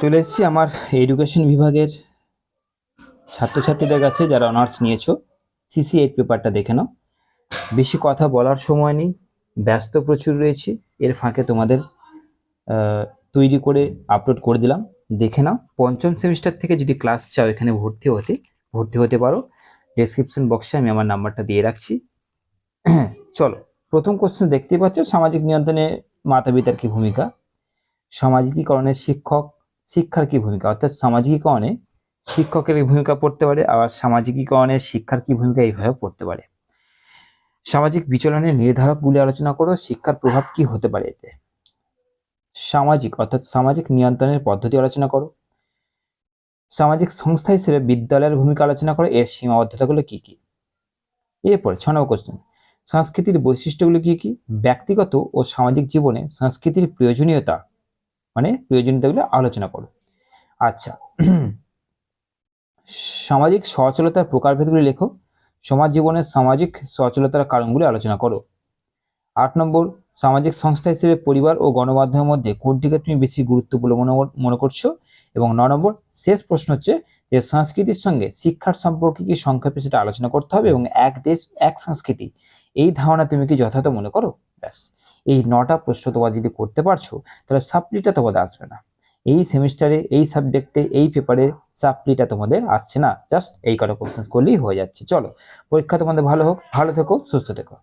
চলে এসেছি আমার এডুকেশন বিভাগের ছাত্রছাত্রীদের কাছে যারা অনার্স নিয়েছো সিসি এইট পেপারটা দেখে নাও। বেশি কথা বলার সময় নেই, ব্যস্ত প্রচুর রয়েছে, এর ফাঁকে তোমাদের তৈরি করে আপলোড করে দিলাম, দেখে নাও। পঞ্চম সেমিস্টার থেকে যদি ক্লাস চাও এখানে ভর্তি হতে ভর্তি হতে পারো ডেসক্রিপশন বক্সে আমি আমার নাম্বারটা দিয়ে রাখছি। চলো, প্রথম কোশ্চেন দেখতেই পাচ্ছ, সামাজিক নিয়ন্ত্রণে মাতা পিতার কি ভূমিকা? সামাজিকীকরণের শিক্ষক, শিক্ষার কি ভূমিকা? অর্থাৎ সামাজিকীকরণে শিক্ষকের ভূমিকা পড়তে পারে, আবার সামাজিকীকরণের শিক্ষার কি ভূমিকা এইভাবে পড়তে পারে? সামাজিক বিচলনের নির্ধারকগুলি আলোচনা করো, শিক্ষার প্রভাব কি হতে পারে এতে? সামাজিক, অর্থাৎ সামাজিক নিয়ন্ত্রণের পদ্ধতি আলোচনা করো। সামাজিক সংস্থা হিসেবে বিদ্যালয়ের ভূমিকা আলোচনা করো, এর সীমাবদ্ধতাগুলো কি কি? এরপরে ছ নম্বর কোশ্চেন সংস্কৃতির বৈশিষ্ট্যগুলো কি কি? ব্যক্তিগত ও সামাজিক জীবনে সংস্কৃতির প্রয়োজনীয়তা মানে প্রয়োজনীয়তাগুলো আলোচনা করো। আচ্ছা। সামাজিক সচলতার প্রকারভেদগুলি লেখো। সমাজ জীবনের সামাজিক সচলতার কারণগুলি আলোচনা করো। আট নম্বর, সামাজিক সংস্থা হিসেবে পরিবার ও গণমাধ্যমের মধ্যে কোনটিকে তুমি বেশি গুরুত্বপূর্ণ মনে মনে করছ? এবং ন নম্বর, শেষ প্রশ্ন হচ্ছে যে সংস্কৃতির সঙ্গে শিক্ষার সম্পর্কে কি সংক্ষেপে সেটা আলোচনা করতে হবে এবং এক দেশ, এক সংস্কৃতি? এই ধারণা তুমি কি যথার্থ মনে করো? ব্যাস। এই নটা প্রশ্ন তোমরা যদি করতে পারছ, তাহলে সাপ্লিটা তোমাদের আসবে না। এই সেমিস্টারে এই সাবজেক্টে এই পেপারে সাপ্লিটা তোমাদের আসছে না। জাস্ট এই কটা কোশ্চেন্স করলেই হয়ে যাচ্ছে। চলো, পরীক্ষা তোমাদের ভালো হোক, ভালো থেকো, সুস্থ থেকো।